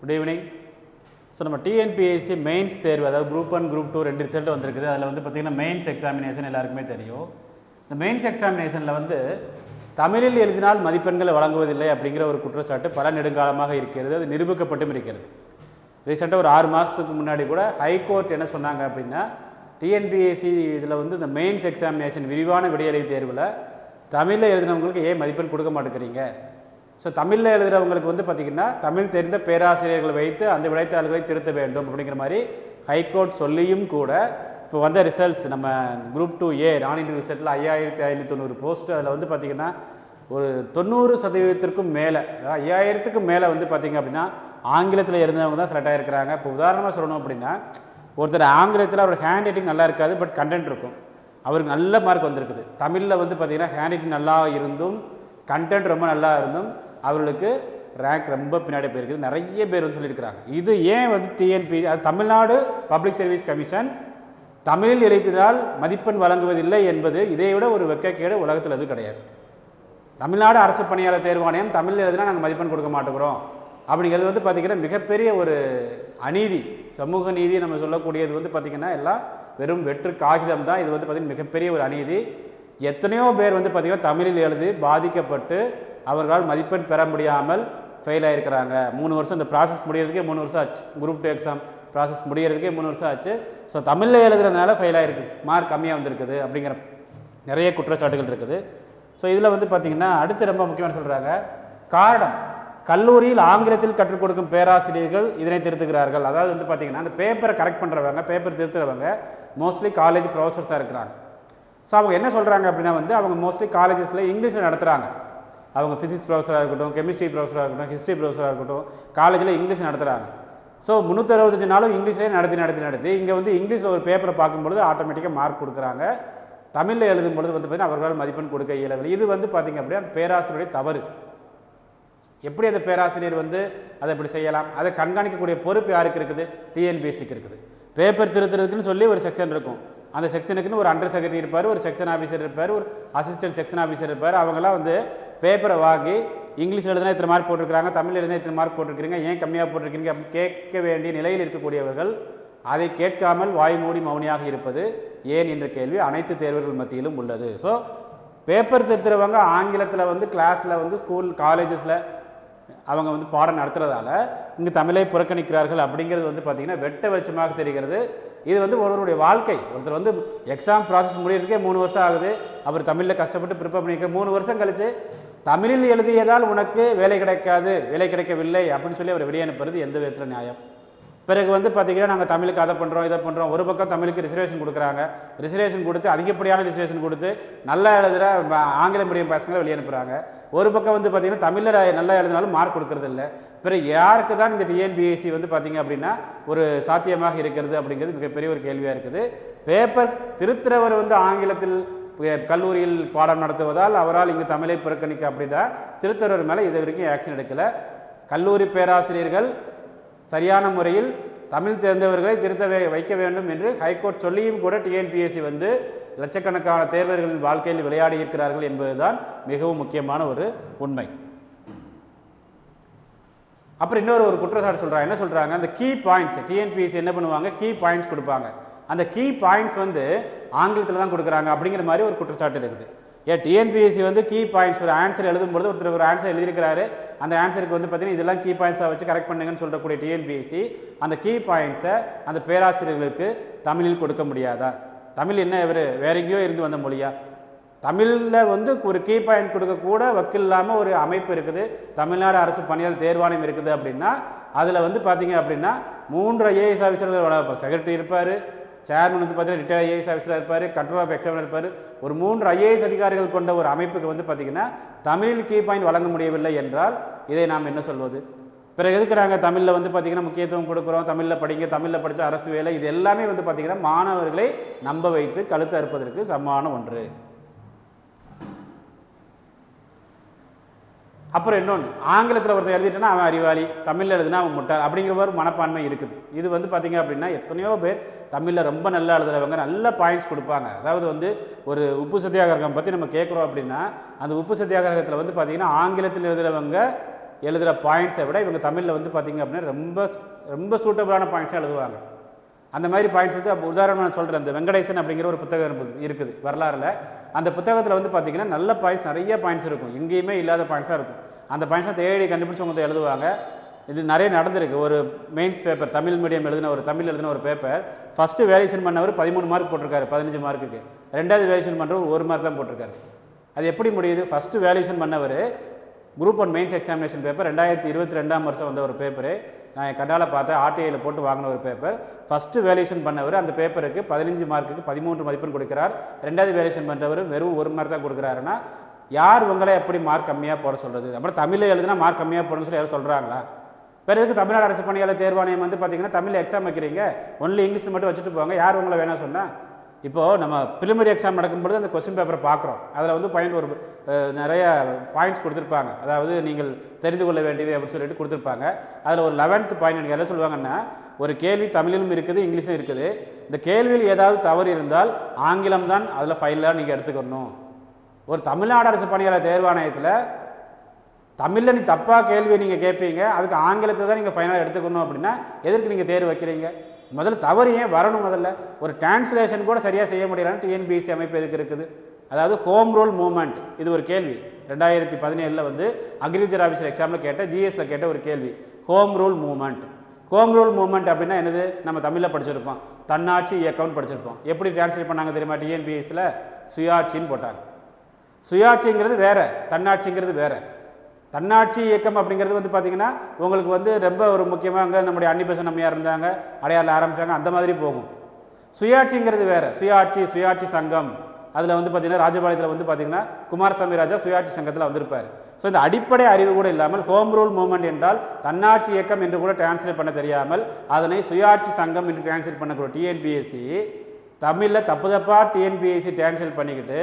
Good evening so நம்ம TNPSC mains தேர்வு அதாவது குரூப் ஒன் குரூப் டூ ரெண்டு ரிசல்ட் வந்திருக்குது. அதில் வந்து பார்த்திங்கன்னா மெயின்ஸ் எக்ஸாமினேஷன் எல்லாருக்குமே தெரியும். இந்த மெயின்ஸ் எக்ஸாமினேஷனில் வந்து தமிழில் எழுதினால் மதிப்பெண்களை வழங்குவதில்லை அப்படிங்கிற ஒரு குற்றச்சாட்டு பல நெடுங்காலமாக இருக்கிறது. அது நிரூபிக்கப்பட்டும் இருக்கிறது. ரீசெண்டாக ஒரு ஆறு மாதத்துக்கு முன்னாடி கூட ஹைகோர்ட் என்ன சொன்னாங்க அப்படின்னா டிஎன்பிஎஸ்சி இதில் வந்து இந்த மெயின்ஸ் எக்ஸாமினேஷன் விரிவான விடையறை தேர்வில் தமிழில் எழுதினவங்களுக்கு ஏன் மதிப்பெண் கொடுக்க மாட்டேங்கிறீங்க? ஸோ தமிழில் எழுதுகிறவங்களுக்கு வந்து பார்த்திங்கன்னா தமிழ் தெரிந்த பேராசிரியர்களை வைத்து அந்த விடைத்தாள்களை திருத்த வேண்டும் அப்படிங்கிற மாதிரி ஹைகோர்ட் சொல்லியும் கூட இப்போ வந்த ரிசல்ட்ஸ் நம்ம குரூப் டூ ஏ நான் இன்டர்வியூ ரிசல்ட்டில் ஐயாயிரத்தி ஐநூற்றி தொண்ணூறு போஸ்ட் அதில் வந்து பார்த்திங்கன்னா ஒரு தொண்ணூறு சதவீதத்திற்கும் மேலே ஐயாயிரத்துக்கும் மேலே வந்து பார்த்திங்க அப்படின்னா ஆங்கிலத்தில் இருந்தவங்க தான் செலக்ட் ஆகிருக்கிறாங்க இப்போ உதாரணமாக சொல்லணும் அப்படின்னா ஒருத்தர் ஆங்கிலத்தில் அவர் ஹேண்ட் ரைட்டிங் நல்லா இருக்காது பட் கண்டென்ட் இருக்கும். அவருக்கு நல்ல மார்க் வந்திருக்குது. தமிழில் வந்து பார்த்திங்கன்னா ஹேண்ட் ரைட்டிங் நல்லா இருந்தும் கண்டென்ட் ரொம்ப நல்லா இருந்தும் அவர்களுக்கு ரேங்க் ரொம்ப பின்னாடி போயிருக்குது. நிறைய பேர் வந்து சொல்லியிருக்கிறாங்க. இது ஏன் வந்து டிஎன்பி அது தமிழ்நாடு பப்ளிக் சர்வீஸ் கமிஷன் தமிழில் எழுப்பினால் மதிப்பெண் வழங்குவதில்லை என்பது இதை விட ஒரு வெக்கக்கேடு உலகத்தில் எதுவும் கிடையாது. தமிழ்நாடு அரசு பணியாளர் தேர்வாணையம் தமிழில் எழுதினா நாங்கள் மதிப்பெண் கொடுக்க மாட்டேங்கிறோம். அப்படிங்கிறது வந்து பார்த்திங்கன்னா மிகப்பெரிய ஒரு அநீதி. சமூக நீதி நம்ம சொல்லக்கூடியது வந்து பார்த்திங்கன்னா எல்லாம் வெறும் வெற்று காகிதம் தான். இது வந்து பார்த்திங்கன்னா மிகப்பெரிய ஒரு அநீதி. எத்தனையோ பேர் வந்து பார்த்திங்கன்னா தமிழில் எழுதி பாதிக்கப்பட்டு அவர்களால் மதிப்பெண் பெற முடியாமல் ஃபெயில் ஆகிருக்கிறாங்க மூணு வருஷம் இந்த ப்ராசஸ் முடியறதுக்கே மூணு வருஷம் ஆச்சு. குரூப் டூ எக்ஸாம் ப்ராசஸ் முடியறதுக்கே மூணு வருஷம் ஆச்சு. ஸோ தமிழில் எழுதுறதுனால ஃபெயில் ஆகிருக்கு மார்க் கம்மியாக வந்திருக்குது அப்படிங்கிற நிறைய குற்றச்சாட்டுகள் இருக்குது. ஸோ இதில் வந்து பார்த்திங்கன்னா அடுத்து ரொம்ப முக்கியமான சொல்கிறாங்க காரணம் கல்லூரியில் ஆங்கிலத்தில் கற்றுக் கொடுக்கும் பேராசிரியர்கள் இதனை திருத்துகிறார்கள். அதாவது வந்து பார்த்திங்கன்னா அந்த பேப்பரை கரெக்ட் பண்ணுறவங்க பேப்பர் திருத்துறவங்க மோஸ்ட்லி காலேஜ் ப்ரொஃபஸர்ஸாக இருக்கிறாங்க. ஸோ அவங்க என்ன சொல்கிறாங்க அப்படின்னா வந்து அவங்க மோஸ்ட்லி காலேஜஸில் இங்கிலீஷில் நடத்துகிறாங்க அவங்க ஃபிசிக்ஸ் ப்ரொஃபஸராக இருக்கட்டும் கெமிஸ்ட்ரி ப்ரொஃபஸராக இருக்கட்டும் ஹிஸ்ட்ரி ப்ரொஃபஸராக இருக்கட்டும் காலேஜில் இங்கிலீஷ் நடத்துகிறாங்க ஸோ முந்நூற்றறுபத்தஞ்சு நாளும் இங்கிலீஷ்லேயே நடத்தி நடத்தி நடத்தி இங்கே வந்து இங்கிலீஷில் ஒரு பேப்பரை பார்க்கும்பொழுது ஆட்டோமேட்டிக்காக மார்க் கொடுக்குறாங்க. தமிழில் எழுதும் பொழுது வந்து பார்த்திங்கன்னா அவர்களால் மதிப்பெண் கொடுக்க இயலவில்லை. இது வந்து பார்த்திங்க அப்படின்னா அந்த பேராசிரியருடைய தவறு. எப்படி அந்த பேராசிரியர் வந்து அதை இப்படி செய்யலாம்? அதை கண்காணிக்கக்கூடிய பொறுப்பு யாருக்கு இருக்குது? டிஎன்பிஎஸ்சிக்கு இருக்குது. பேப்பர் திருத்துறதுக்குன்னு சொல்லி ஒரு செக்ஷன் இருக்கும். அந்த செக்ஷனுக்குன்னு ஒரு அண்டர் செக்ரட்டரி இருப்பார் ஒரு செக்ஷன் ஆஃபீஸர் இருப்பார் ஒரு அசிஸ்டன்ட் செக்ஷன் ஆஃபீஸர் இருப்பார். அவங்கெல்லாம் வந்து பேப்பரை வாங்கி இங்கிலீஷில் எழுதினா இத்தனை மார்க் போட்டிருக்காங்க தமிழ் எழுதினா இத்தனை மார்க் போட்டிருக்கிறீங்க ஏன் கம்மியாக போட்டிருக்கீங்க அப்படின்னு கேட்க வேண்டிய நிலையில் இருக்கக்கூடியவர்கள் அதை கேட்காமல் வாய் மூடி மௌனியாக இருப்பது ஏன் என்ற கேள்வி அனைத்து தேர்வுகள் மத்தியிலும் உள்ளது. ஸோ பேப்பர் திருத்துறவங்க ஆங்கிலத்தில் வந்து கிளாஸில் வந்து ஸ்கூல் காலேஜஸில் அவங்க வந்து பாடம் நடத்துகிறதால இங்கே தமிழை புறக்கணிக்கிறார்கள் அப்படிங்கிறது வந்து பார்த்திங்கன்னா வெட்ட வெளிச்சமாக தெரிகிறது. இது வந்து ஒருவருடைய வாழ்க்கை. ஒருத்தர் வந்து எக்ஸாம் ப்ராசஸ் முடியறதுக்கே மூணு வருஷம் ஆகுது. அவர் தமிழில் கஷ்டப்பட்டு ப்ரிப்பேர் பண்ணியிருக்க மூணு வருஷம் கழிச்சு தமிழில் எழுதியதால் உனக்கு வேலை கிடைக்காது வேலை கிடைக்கவில்லை அப்படின்னு சொல்லி அவர் வெளியே அனுப்புறது எந்த விதத்தில் நியாயம்? பிறகு வந்து பார்த்தீங்கன்னா நாங்கள் தமிழுக்கு அதை பண்ணுறோம் இதை பண்ணுறோம் ஒரு பக்கம் தமிழுக்கு ரிசர்வேஷன் கொடுக்குறாங்க. ரிசர்வேஷன் கொடுத்து அதிகப்படியான ரிசர்வேஷன் கொடுத்து நல்லா எழுதுகிற ஆங்கில மீடியம் பசங்களை வெளியே அனுப்புகிறாங்க ஒரு பக்கம் வந்து பார்த்தீங்கன்னா தமிழில் நல்லா எழுதினாலும் மார்க் கொடுக்கறது இல்லை பிறகு யாருக்கு தான் இந்த டிஎன்பிஎஸ்சி வந்து பார்த்தீங்க அப்படின்னா ஒரு சாத்தியமாக இருக்கிறது அப்படிங்கிறது மிகப்பெரிய ஒரு கேள்வியாக இருக்குது. பேப்பர் திருத்துறவர் வந்து ஆங்கிலத்தில் கல்லூரியில் பாடம் நடத்துவதால் அவரால் இங்கு தமிழை புறக்கணிக்க அப்படின்னா திருத்துறவர் மேலே இது வரைக்கும் ஆக்ஷன் எடுக்கலை. கல்லூரி பேராசிரியர்கள் சரியான முறையில் தமிழ் தேர்ந்தவர்களை திருத்த வைக்க வேண்டும் என்று ஹைகோர்ட் சொல்லியும் கூட டிஎன்பிஎஸ்சி வந்து லட்சக்கணக்கான தேர்வர்களின் வாழ்க்கையில் விளையாடி இருக்கிறார்கள் என்பதுதான் மிகவும் முக்கியமான ஒரு உண்மை. அப்புறம் இன்னொரு ஒரு குற்றச்சாட்டு சொல்கிறாங்க என்ன சொல்கிறாங்க அந்த கீ பாயிண்ட்ஸ் டிஎன்பிஎஸ்சி என்ன பண்ணுவாங்க? கீ பாயிண்ட்ஸ் கொடுப்பாங்க. அந்த கீ பாயிண்ட்ஸ் வந்து ஆங்கிலத்தில் தான் கொடுக்குறாங்க அப்படிங்கிற மாதிரி ஒரு குற்றச்சாட்டு இருக்குது. ஏன் டிஎன்பிஎஸ்சி வந்து கீ பாயிண்ட்ஸ் ஒரு ஆன்சர் எழுதும்போது ஒருத்தர் ஒரு ஆன்சர் எழுதியிருக்கிறாரு. அந்த ஆன்சருக்கு வந்து பார்த்தீங்கன்னா இதெல்லாம் கீ பாயிண்ட்ஸாக வச்சு கரெக்ட் பண்ணுங்கன்னு சொல்லக்கூடிய டிஎன்பிஎஸ்சி அந்த கீ பாயிண்ட்ஸை அந்த பேராசிரியர்களுக்கு தமிழில் கொடுக்க முடியாதா? தமிழ் என்ன இவர்? வேற எங்கேயோ இருந்து வந்த மொழியா? தமிழில் வந்து ஒரு கீ பாயிண்ட் கொடுக்கக்கூட வக்கீல் இல்லாமல் ஒரு அமைப்பு இருக்குது. தமிழ்நாடு அரசு பணியாளர் தேர்வாணையம் இருக்குது அப்படின்னா அதில் வந்து பார்த்தீங்க அப்படின்னா மூன்று ஐஏஎஸ் ஆஃபீஸர்கள் செக்ரட்டரி இருப்பார். சேர்மன் வந்து பார்த்தீங்கன்னா ரிட்டையர் ஐஏஎஸ் ஆஃபீஸராக இருப்பார் கண்ட்ரோல் ஆஃப் எக்ஸாமினர் இருப்பார். ஒரு மூன்று ஐஏஎஸ் அதிகாரிகள் கொண்ட ஒரு அமைப்புக்கு வந்து பார்த்தீங்கன்னா தமிழில் கீ பாயிண்ட் வழங்க முடியவில்லை என்றால் இதை நாம் என்ன சொல்வது? பிறகு எதுக்கு நாங்கள் தமிழில் வந்து பார்த்திங்கன்னா முக்கியத்துவம் கொடுக்குறோம்? தமிழில் படிங்க தமிழில் படித்த அரசு வேலை இது எல்லாமே வந்து பார்த்திங்கன்னா மாணவர்களை நம்ப வைத்து கழுத்து அறுப்பதற்கு சமமான ஒன்று. அப்புறம் இன்னொன்று ஆங்கிலத்தில் ஒருத்தர் எழுதிட்டேன்னா அவன் அறிவாளி தமிழில் எழுதுனா அவன் முட்டாள் அப்படிங்கிற ஒரு மனப்பான்மை இருக்குது. இது வந்து பார்த்திங்க அப்படின்னா எத்தனையோ பேர் தமிழில் ரொம்ப நல்லா எழுதுறவங்க நல்ல பாயிண்ட்ஸ் கொடுப்பாங்க. அதாவது வந்து ஒரு உப்பு சத்தியாகிரகம் பற்றி நம்ம கேட்குறோம் அப்படின்னா அந்த உப்பு சத்தியாகிரகத்தில் வந்து பார்த்திங்கன்னா ஆங்கிலத்தில் எழுதுகிறவங்க எழுதுகிற பாயிண்ட்ஸை விட இவங்க தமிழில் வந்து பார்த்திங்க அப்படின்னா ரொம்ப ரொம்ப சூட்டபிளான பாயிண்ட்ஸாக எழுதுவாங்க. அந்த மாதிரி பாயிண்ட்ஸ் வந்து அப்போ உதாரணம் நான் சொல்கிறேன் அந்த வெங்கடேசன் அப்படிங்கிற ஒரு புத்தகம் இருக்குது- வரலாறில். வரலாறுல அந்த புத்தகத்தில் வந்து பார்த்தீங்கன்னா நல்ல பாயிண்ட்ஸ் நிறைய பாயிண்ட்ஸ் இருக்கும். எங்கேயுமே இல்லாத பாயிண்ட்ஸாக இருக்கும். அந்த பாயிண்ட்ஸை தேடி கண்டுபிடிச்சவங்க வந்து எழுதுவாங்க. இது நிறைய நடந்திருக்கு. ஒரு மெயின்ஸ் பேப்பர் தமிழ் மீடியம் எழுதின ஒரு தமிழ் எழுதின ஒரு பேப்பர் ஃபஸ்ட்டு வேல்யூஷன் பண்ணவர் பதிமூணு மார்க் போட்டிருக்காரு பதினஞ்சு மார்க்குக்கு ரெண்டாவது வேல்யூஷன் பண்ணுறவர் ஒரு மார்க் தான் போட்டிருக்காரு. அது எப்படி முடியுது? ஃபஸ்ட்டு வேல்யூஷன் பண்ணவர் group one mains examination paper ரெண்டாயிரத்தி இருபத்தி ரெண்டாம் வருஷம் வந்த ஒரு பேப்பரு நான் என் பார்த்தேன் ஆர்டிஐயில் போட்டு வாங்கின ஒரு பேப்பர் ஃபஸ்ட்டு வேல்யூஷன் பண்ணவர் அந்த பேப்பருக்கு பதினஞ்சு மார்க்குக்கு பதிமூன்று மதிப்பெண் கொடுக்கிறார். ரெண்டாவது வேல்யூஷன் பண்ணுறவர் வெறும் ஒரு மார்க் தான் கொடுக்குறாருன்னா யார் உங்களை எப்படி மார்க் கம்மியாக போட சொல்கிறது அப்புறம் தமிழில் எழுதுனா மார்க் கம்மியாக போடணும்னு சொல்லி யாரும் சொல்கிறாங்களா வேறு எதுக்கு தமிழ்நாடு அரசு பணியாளர் தேர்வாணையம் வந்து பார்த்தீங்கன்னா தமிழில் எக்ஸாம் வைக்கிறீங்க. ஒன்லி இங்கிலீஷில் மட்டும் வச்சுட்டு போங்க. யார் உங்களை வேணாம் சொன்னால் இப்போது நம்ம ப்ரிலிமினரி எக்ஸாம் நடக்கும்பொழுது அந்த கொஸ்டின் பேப்பரை பார்க்குறோம். அதில் வந்து பாயிண்ட் ஒரு நிறைய பாயிண்ட்ஸ் கொடுத்துருப்பாங்க. அதாவது நீங்கள் தெரிந்து கொள்ள வேண்டியவை அப்படின்னு சொல்லிட்டு கொடுத்துருப்பாங்க. அதில் ஒரு லெவன்த் பாயிண்ட் எனக்கு எதாவது சொல்லுவாங்கன்னா ஒரு கேள்வி தமிழிலும் இருக்குது இங்கிலீஷும் இருக்குது. இந்த கேள்வியில் ஏதாவது தவறு இருந்தால் ஆங்கிலம் தான் அதில் ஃபைலாக நீங்கள் எடுத்துக்கணும். ஒரு தமிழ்நாடு அரசு பணியாளர் தேர்வாணையத்தில் தமிழில் நீ தப்பாக கேள்வி நீங்கள் கேட்பீங்க அதுக்கு ஆங்கிலத்தை தான் நீங்கள் ஃபைனலாக எடுத்துக்கணும் அப்படின்னா எதற்கு நீங்கள் தேர்வு வைக்கிறீங்க? முதல்ல தவறு ஏன் வரணும் முதல்ல? ஒரு டிரான்ஸ்லேஷன் கூட சரியாக செய்ய முடியலன்னு டிஎன்பிஎஸ்சி அமைப்பு எதுக்கு இருக்குது? அதாவது ஹோம் ரூல் மூமெண்ட் இது ஒரு கேள்வி. ரெண்டாயிரத்தி பதினேழில் வந்து அக்ரிகல்ச்சர் ஆஃபீஸர் எக்ஸாமில் கேட்ட ஜிஎஸில் கேட்ட ஒரு கேள்வி. Home rule movement home rule movement அப்படின்னா என்னது? நம்ம தமிழில் படிச்சிருப்போம். தன்னாட்சி இயக்கம்னு படிச்சிருப்போம். எப்படி டிரான்ஸ்லேட் பண்ணாங்க தெரியுமா டிஎன்பிஎஸ்சியில் சுயாட்சின்னு போட்டாங்க. சுயாட்சிங்கிறது வேறு தன்னாட்சிங்கிறது வேறு. தன்னாட்சி இயக்கம் அப்படிங்கிறது வந்து பார்த்தீங்கன்னா உங்களுக்கு வந்து ரொம்ப ஒரு முக்கியமாக அங்கே நம்முடைய அன்னிபெசன் அம்மையாக இருந்தாங்க அடையாளம் ஆரம்பித்தாங்க அந்த மாதிரி போகும். சுயாட்சிங்கிறது வேறு. சுயாட்சி சுயாட்சி சங்கம். அதில் வந்து பார்த்தீங்கன்னா ராஜபாளையத்தில் வந்து பார்த்தீங்கன்னா குமாரசாமி ராஜா சுயாட்சி சங்கத்தில் வந்திருப்பார். ஸோ இந்த அடிப்படை அறிவு கூட இல்லாமல் ஹோம் ரூல் மூவ்மெண்ட் என்றால் தன்னாட்சி இயக்கம் என்று கூட டிரான்ஸ்லேட் பண்ண தெரியாமல் அதனை சுயாட்சி சங்கம் என்று டிரான்ஸ்லேட் பண்ணக்கூடிய டிஎன்பிஎஸ்சி தமிழில் தப்பு தப்பாக டிஎன்பிஎஸ்சி கேன்சல் பண்ணிக்கிட்டு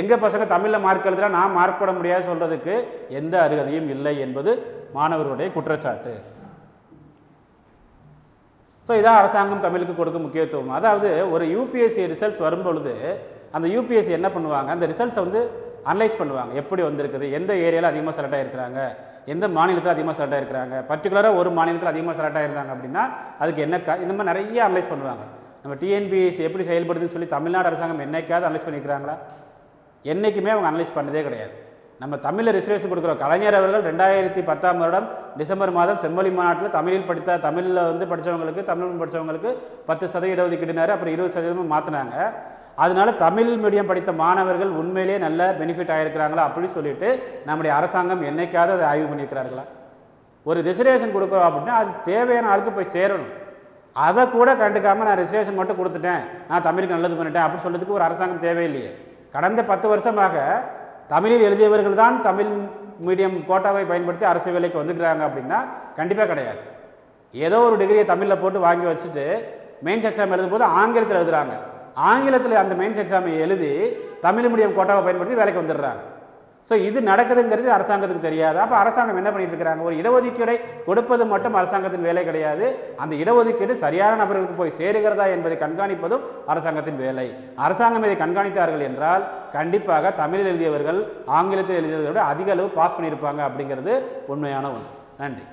எங்கள் பசங்க தமிழில் மார்க் எழுதுனா நான் மார்க் போட முடியாது சொல்கிறதுக்கு எந்த அருகதையும் இல்லை என்பது மாணவர்களுடைய குற்றச்சாட்டு. ஸோ இதான் அரசாங்கம் தமிழுக்கு கொடுக்கும் முக்கியத்துவம். அதாவது ஒரு யூபிஎஸ்சி ரிசல்ட்ஸ் வரும்பொழுது அந்த யூபிஎஸ்சி என்ன பண்ணுவாங்க? அந்த ரிசல்ட்ஸை வந்து அனலைஸ் பண்ணுவாங்க. எப்படி வந்திருக்குது? எந்த ஏரியாவில் அதிகமாக செலக்ட் ஆகிருக்கிறாங்க எந்த மாநிலத்தில் அதிகமாக செலக்ட் ஆகிருக்கிறாங்க பர்டிகுலராக ஒரு மாநிலத்தில் அதிகமாக செலக்ட் ஆகிருந்தாங்க அப்படின்னா அதுக்கு என்ன கா இந்த மாதிரி நிறைய அனலைஸ் பண்ணுவாங்க. நம்ம டிஎன்பிஎஸ்சி எப்படி செயல்படுதுன்னு சொல்லி தமிழ்நாடு அரசாங்கம் என்னைக்காவது அனலைஸ் பண்ணியிருக்கிறாங்களா என்றைக்குமே அவங்க அனலைஸ் பண்ணதே கிடையாது. நம்ம தமிழில் ரிசர்வேஷன் கொடுக்குறோம் கலைஞர் அவர்கள் ரெண்டாயிரத்தி பத்தாம் வருடம் டிசம்பர் மாதம் செம்மொழி மாநாட்டில் தமிழில் படித்த தமிழில் வந்து படித்தவங்களுக்கு தமிழ் படித்தவங்களுக்கு பத்து சதவீத ஒதுக்கீடுனாரு அப்புறம் இருபது சதவீதமும் மாற்றினாங்க அதனால தமிழ் மீடியம் படித்த மாணவர்கள் உண்மையிலேயே நல்ல பெனிஃபிட் ஆகிருக்கிறாங்களா அப்படின்னு சொல்லிட்டு நம்முடைய அரசாங்கம் என்னைக்காவது அதை ஆய்வு பண்ணியிருக்கிறார்களா? ஒரு ரிசர்வேஷன் கொடுக்குறோம் அப்படின்னா அது தேவையான ஆளுக்கு போய் சேரணும். அதை கூட கண்டுக்காமல் நான் ரிசர்வேஷன் மட்டும் கொடுத்துட்டேன். நான் தமிழுக்கு நல்லது பண்ணிட்டேன் அப்படின்னு சொல்கிறதுக்கு ஒரு அரசாங்கம் தேவையில்லையே. கடந்த பத்து வருஷமாக தமிழில் எழுதியவர்கள் தான் தமிழ் மீடியம் கோட்டாவை பயன்படுத்தி அரசு வேலைக்கு வந்துக்கிறாங்க அப்படின்னா கண்டிப்பாக கிடையாது. ஏதோ ஒரு டிகிரியை தமிழில் போட்டு வாங்கி வச்சுட்டு மெயின்ஸ் எக்ஸாம் எழுதும்போது ஆங்கிலத்தில் எழுதுகிறாங்க ஆங்கிலத்தில் அந்த மெயின்ஸ் எக்ஸாமை எழுதி தமிழ் மீடியம் கோட்டாவை பயன்படுத்தி வேலைக்கு வந்துடுறாங்க. ஸோ இது நடக்குதுங்கிறது அரசாங்கத்துக்கு தெரியாது. அப்போ அரசாங்கம் என்ன பண்ணிட்டு இருக்காங்க ஒரு இடஒதுக்கீடை கொடுப்பது மட்டும் அரசாங்கத்தின் வேலை கிடையாது. அந்த இடஒதுக்கீடு சரியான நபர்களுக்கு போய் சேருகிறதா என்பதை கண்காணிப்பதும் அரசாங்கத்தின் வேலை. அரசாங்கம் இதை கண்காணித்தார்கள் என்றால் கண்டிப்பாக தமிழில் எழுதியவர்கள் ஆங்கிலத்தில் எழுதியவர்களை விட அதிக அளவு பாஸ் பண்ணியிருப்பாங்க அப்படிங்கிறது உண்மையான ஒன்று. நன்றி.